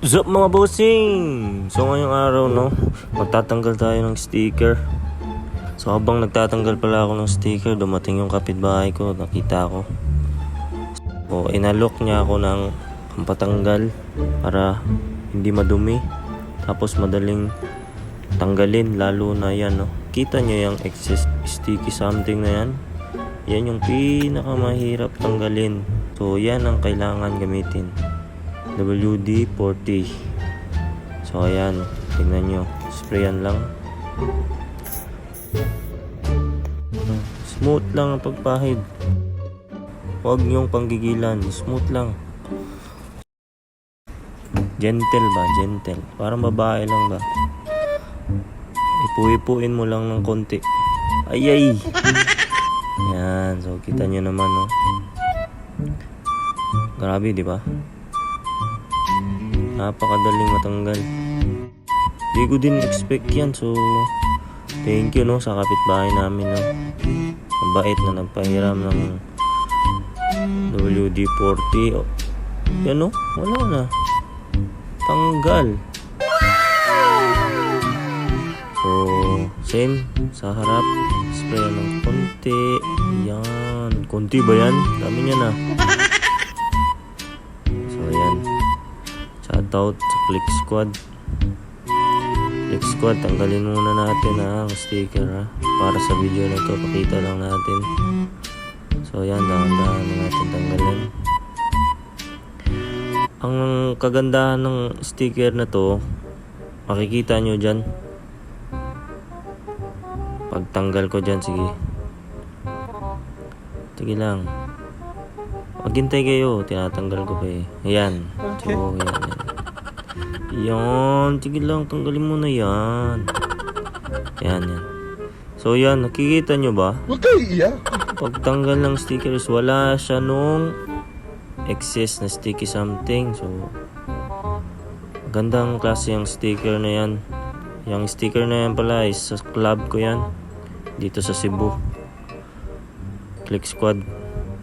Sup mga bossing! So ngayong araw no, magtatanggal tayo ng sticker. So habang nagtatanggal pala ako ng sticker, dumating yung kapitbahay ko, nakita ko. So inalok niya ako ng pampatanggal para hindi madumi. Tapos madaling tanggalin, lalo na yan no. Kita niyo yung excess sticky something na yan? Yan yung pinakamahirap tanggalin. So yan ang kailangan gamitin. WD-40 So ayan, tingnan nyo. Sprayan lang. Smooth lang ang pagpahid. Huwag nyong panggigilan. Smooth lang. Gentle ba? Gentle. Parang babae lang ba? Ipu-ipuin mo lang ng konti. Ay ay! Yan, so kita nyo naman no? Grabe di ba? Napakadaling matanggal. Di ko din expect yan. So, thank you no sa kapitbahay namin no. Mabait na nagpahiram ng WD-40. Oh, yan no, wala na. Tanggal. So, same sa harap. Spray ng konti. Yan. Konti ba yan? Dami niya na. Shoutout sa Click Squad. Click Squad, tanggalin muna natin ha, ang sticker ha. Para sa video na to, pakita lang natin. So yan, dahan-dahan na natin tanggalin. Ang kagandahan ng sticker na to, makikita nyo dyan. Pagtanggal ko dyan, sige. Sige lang. Maghintay kayo, tinatanggal ko pa eh. Ayan. So, yan, yan. Yan, sige lang, tanggalin mo na yan. Yan, yan. So, yan, nakikita nyo ba? Huwag kayo iiyak. Pagtanggal ng stickers, wala siya nung excess na sticky something. So, gandang klase yung sticker na yan. Yung sticker na yan pala is sa club ko yan. Dito sa Cebu. Click Squad.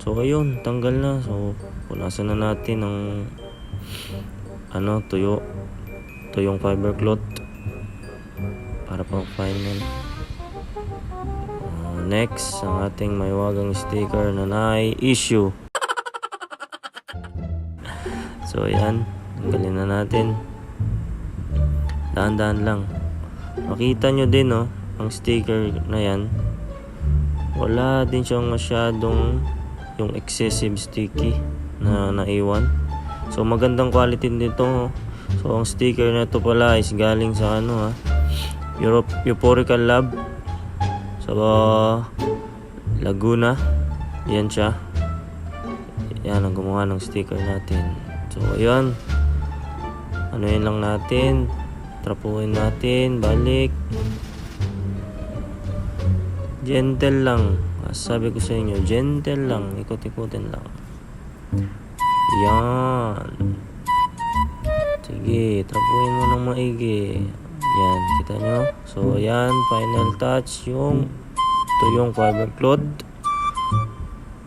So, ayun, tanggal na. So, punasan na natin ng ano, tuyo. Tuyong fiber cloth. Para pang final. Uh, next, ang ating may wagang sticker na na-issue. So, ayan. Tanggalin na natin. Dahan-dahan lang. Makita nyo din, no? Ang sticker na yan. Wala din siyang masyadong yung excessive sticky na naiwan. So, magandang quality nito. oh. So, ang sticker na to pala is galing sa ano, ha? Europe, Euphorical Lab. So, Laguna. Yan siya. Yan ang gumawa ng sticker natin. So, ayun. Ano yun lang natin. Trapuhin natin. Balik. Gentle lang. Sabi ko sa inyo, gentle lang. Ikot-ikutin lang. Yan. Sige, trapuhin mo ng maigi. Yan, kita nyo? So, yan, final touch yung ito yung fiber cloth.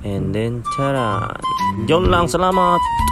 And then, charan. Diyon lang, salamat!